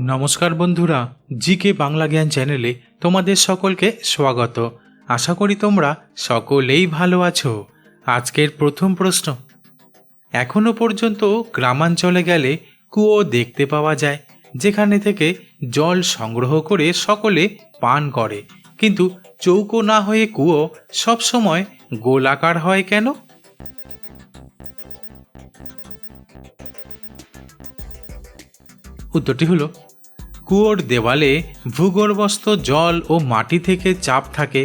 নমস্কার বন্ধুরা, জিকে বাংলা জ্ঞান চ্যানেলে তোমাদের সকলকে স্বাগত। আশা করি তোমরা সকলেই ভালো আছো। আজকের প্রথম প্রশ্ন। এখনও পর্যন্ত গ্রামাঞ্চলে গেলে কুয়ো দেখতে পাওয়া যায়, যেখানে থেকে জল সংগ্রহ করে সকলে পান করে। কিন্তু চৌকো না হয়ে কুয়ো সবসময় গোলাকার হয় কেন? উত্তরটি হলো, কুয়োর দেওয়ালে ভূগর্ভস্থ জল ও মাটি থেকে চাপ থাকে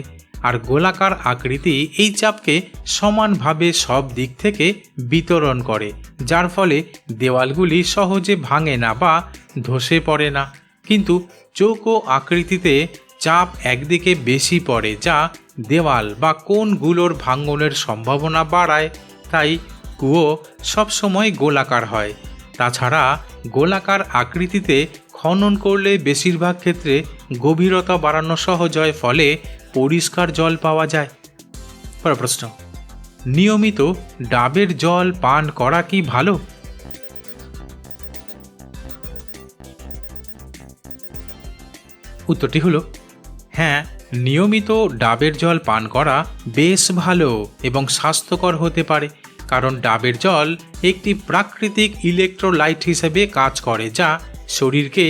আর গোলাকার আকৃতি এই চাপকে সমানভাবে সব দিক থেকে বিতরণ করে, যার ফলে দেওয়ালগুলি সহজে ভাঙে না বা ধসে পড়ে না। কিন্তু চৌকো আকৃতিতে চাপ একদিকে বেশি পড়ে, যা দেওয়াল বা কোনগুলোর ভাঙনের সম্ভাবনা বাড়ায়, তাই কুয়ো সবসময় গোলাকার হয়। তাছাড়া গোলাকার আকৃতিতে খনন করলে বেশিরভাগ ক্ষেত্রে গভীরতা বাড়ানো সহজ হয়, ফলে পরিষ্কার জল পাওয়া যায়। পরের প্রশ্ন, নিয়মিত ডাবের জল পান করা কি ভালো? উত্তরটি হলো হ্যাঁ নিয়মিত ডাবের জল পান করা বেশ ভালো এবং স্বাস্থ্যকর হতে পারে। কারণ ডাবের জল একটি প্রাকৃতিক ইলেকট্রোলাইট হিসেবে কাজ করে যা শরীরকে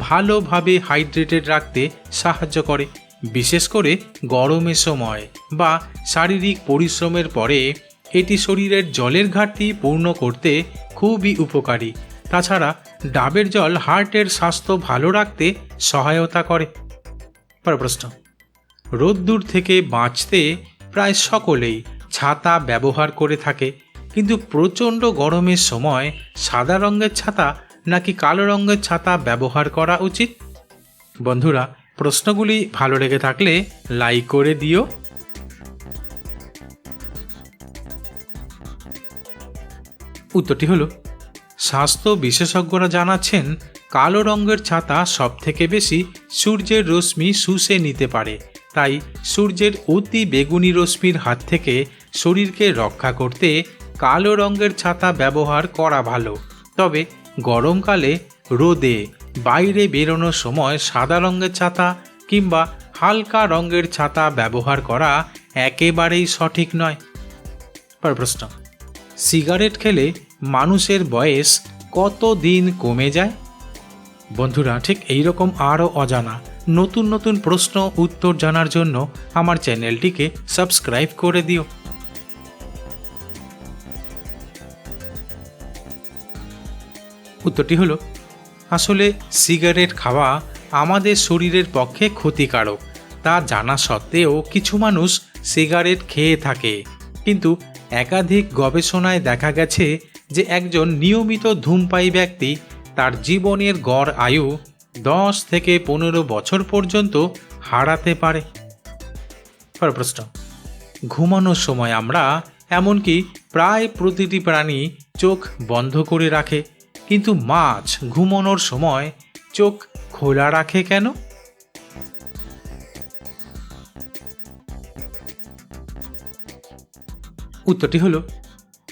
ভালোভাবে হাইড্রেটেড রাখতে সাহায্য করে, বিশেষ করে গরমের সময় বা শারীরিক পরিশ্রমের পরে। এটি শরীরের জলের ঘাটতি পূর্ণ করতে খুবই উপকারী। তাছাড়া ডাবের জল হার্টের স্বাস্থ্য ভালো রাখতে সহায়তা করে। প্রশ্ন। রোদ্দুর থেকে বাঁচতে প্রায় সকলেই ছাতা ব্যবহার করে থাকে। কিন্তু প্রচণ্ড গরমের সময় সাদা রঙের ছাতা নাকি কালো রঙের ছাতা ব্যবহার করা উচিত? বন্ধুরা, প্রশ্নগুলি ভালো লেগে থাকলে লাইক করে দিও। উত্তরটি হলো, স্বাস্থ্য বিশেষজ্ঞরা জানাচ্ছেন, কালো রঙের ছাতা সবথেকে বেশি সূর্যের রশ্মি শুষে নিতে পারে। তাই সূর্যের অতি বেগুনি রশ্মির হাত থেকে শরীরকে রক্ষা করতে কালো রঙের ছাতা ব্যবহার করা ভালো। তবে গরমকালে রোদে বাইরে বেরোনোর সময় সাদা রঙের ছাতা কিংবা হালকা রঙের ছাতা ব্যবহার করা একেবারেই সঠিক নয়। প্রশ্ন, সিগারেট খেলে মানুষের বয়স কত দিন কমে যায়? বন্ধুরা, ঠিক এইরকম আরও অজানা, নতুন নতুন প্রশ্ন উত্তর জানার জন্য আমার চ্যানেলটিকে সাবস্ক্রাইব করে দিও। উত্তরটি হলো, আসলে সিগারেট খাওয়া আমাদের শরীরের পক্ষে ক্ষতিকারক। তা জানা সত্ত্বেও কিছু মানুষ সিগারেট খেয়ে থাকে। কিন্তু একাধিক গবেষণায় দেখা গেছে যে একজন নিয়মিত ধূমপায়ী ব্যক্তি তার জীবনের গড় আয়ু দশ থেকে পনেরো বছর পর্যন্ত হারাতে পারে। প্রশ্ন ঘুমানোর সময় আমরা এমনকি প্রায় প্রতিটি প্রাণী চোখ বন্ধ করে রাখে। কিন্তু মাছ ঘুমানোর সময় চোখ খোলা রাখে কেন? উত্তরটি হলো,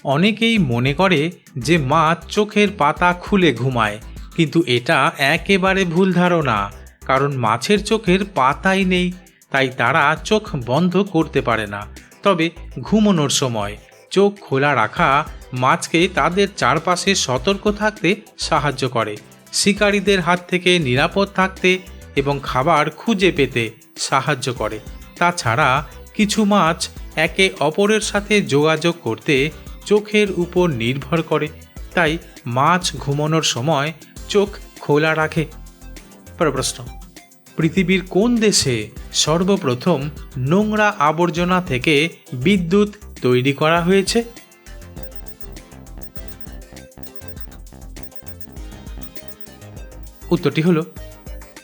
অনেকেই মনে করে যে মাছ চোখের পাতা খুলে ঘুমায়, কিন্তু এটা একেবারে ভুল ধারণা, কারণ মাছের চোখের পাতাই নেই, তাই তারা চোখ বন্ধ করতে পারে না। তবে ঘুমানোর সময় চোখ খোলা রাখা মাছকে তাদের চারপাশে সতর্ক থাকতে সাহায্য করে, শিকারীদের হাত থেকে নিরাপদ থাকতে এবং খাবার খুঁজে পেতে সাহায্য করে। তাছাড়া কিছু মাছ একে অপরের সাথে যোগাযোগ করতে চোখের উপর নির্ভর করে, তাই মাছ ঘুমানোর সময় চোখ খোলা রাখে। প্রশ্ন পৃথিবীর কোন দেশে সর্বপ্রথম নোংরা আবর্জনা থেকে বিদ্যুৎ তৈরি করা হয়েছে? উত্তরটি হলো,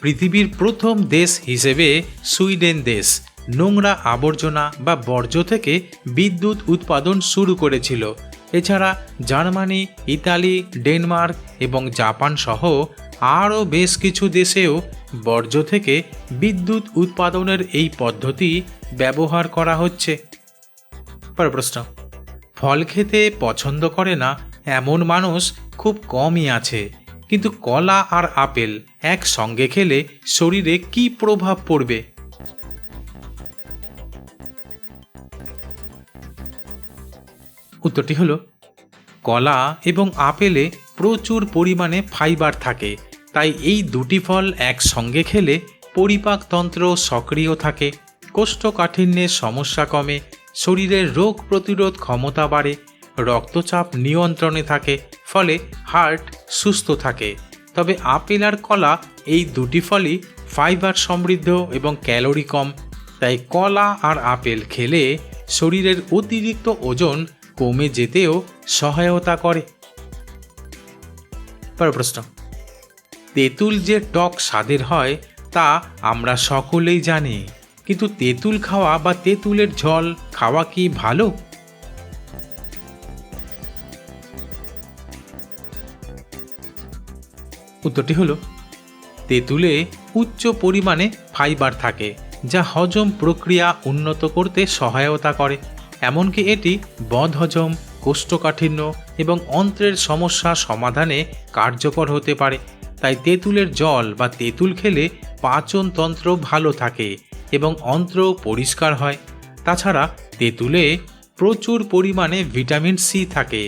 পৃথিবীর প্রথম দেশ হিসেবে সুইডেন দেশ, নোংরা আবর্জনা বা বর্জ্য থেকে বিদ্যুৎ উৎপাদন শুরু করেছিল। এছাড়া জার্মানি, ইতালি, ডেনমার্ক এবং জাপান সহ আরও বেশ কিছু দেশেও বর্জ্য থেকে বিদ্যুৎ উৎপাদনের এই পদ্ধতি ব্যবহার করা হচ্ছে। পরের প্রশ্ন, ফল খেতে পছন্দ করে না এমন মানুষ খুব কমই আছে। কিন্তু কলা আর আপেল একসঙ্গে খেলে শরীরে কি প্রভাব পড়বে? উত্তরটি হলো, কলা এবং আপেলে প্রচুর পরিমাণে ফাইবার থাকে, তাই এই দুটি ফল একসঙ্গে খেলে পরিপাকতন্ত্র সক্রিয় থাকে কোষ্ঠকাঠিন্যের সমস্যা কমে শরীরের রোগ প্রতিরোধ ক্ষমতা বাড়ে, রক্তচাপ নিয়ন্ত্রণে থাকে ফলে হার্ট সুস্থ থাকে। তবে আপেল আর কলা এই দুটি ফলই ফাইবার সমৃদ্ধ এবং ক্যালোরি কম। তাই কলা আর আপেল খেলে শরীরের অতিরিক্ত ওজন কমে যেতেও সহায়তা করে। পরের প্রশ্ন। তেঁতুল যে টক স্বাদের হয়, তা আমরা সকলেই জানি। কিন্তু তেঁতুল খাওয়া বা তেঁতুলের জল খাওয়া কি ভালো? উত্তরটি হলো, তেঁতুলে উচ্চ পরিমাণে ফাইবার থাকে, যা হজম প্রক্রিয়া উন্নত করতে সহায়তা করে। এমনকি এটি বদহজম, কোষ্ঠকাঠিন্য এবং অন্ত্রের সমস্যা সমাধানে কার্যকর হতে পারে। তাই তেঁতুলের জল বা তেঁতুল খেলে পাচনতন্ত্র ভালো থাকে এবং অন্ত্র পরিষ্কার হয়। তাছাড়া তেঁতুলে প্রচুর পরিমাণে ভিটামিন সি থাকে,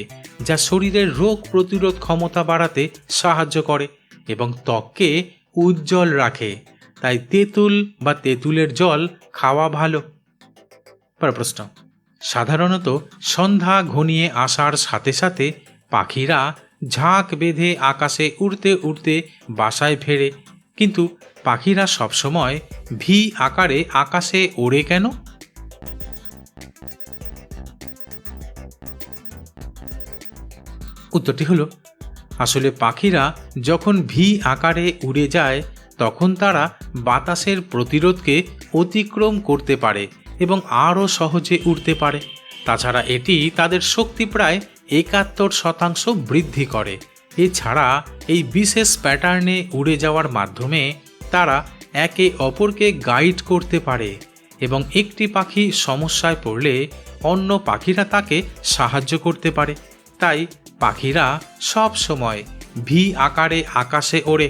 যা শরীরের রোগ প্রতিরোধ ক্ষমতা বাড়াতে সাহায্য করে। এবং ত্বককে উজ্জ্বল রাখে। তাই তেঁতুল বা তেঁতুলের জল খাওয়া ভালো। পরের প্রশ্ন। সাধারণত সন্ধ্যা ঘনিয়ে আসার সাথে সাথে পাখিরা ঝাঁক বেঁধে আকাশে উড়তে উড়তে বাসায় ফেরে। কিন্তু পাখিরা সবসময় ভি আকারে আকাশে ওড়ে কেন? উত্তরটি হলো আসলে পাখিরা যখন ভি আকারে উড়ে যায়, তখন তারা বাতাসের প্রতিরোধকে অতিক্রম করতে পারে এবং আরও সহজে উড়তে পারে। তাছাড়া এটি তাদের শক্তি প্রায় একাত্তর শতাংশ বৃদ্ধি করে। এছাড়া এই বিশেষ প্যাটার্নে উড়ে যাওয়ার মাধ্যমে তারা একে অপরকে গাইড করতে পারে এবং একটি পাখি সমস্যায় পড়লে অন্য পাখিরা তাকে সাহায্য করতে পারে। তাই পাখিরা সব সময় ভি আকারে আকাশে ওড়ে।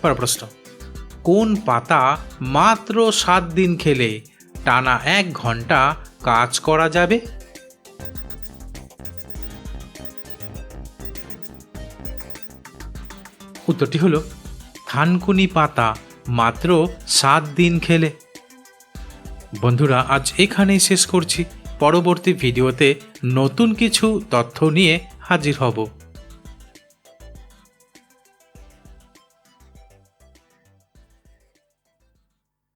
পরের প্রশ্ন, কোন পাতা মাত্র সাত দিন খেলে টানা এক ঘণ্টা কাজ করা যাবে? উত্তরটি হলো, থানকুনি পাতা মাত্র সাত দিন খেলে। বন্ধুরা, আজ এখানেই শেষ করছি। পরবর্তী ভিডিওতে নতুন কিছু তথ্য নিয়ে হাজির হব।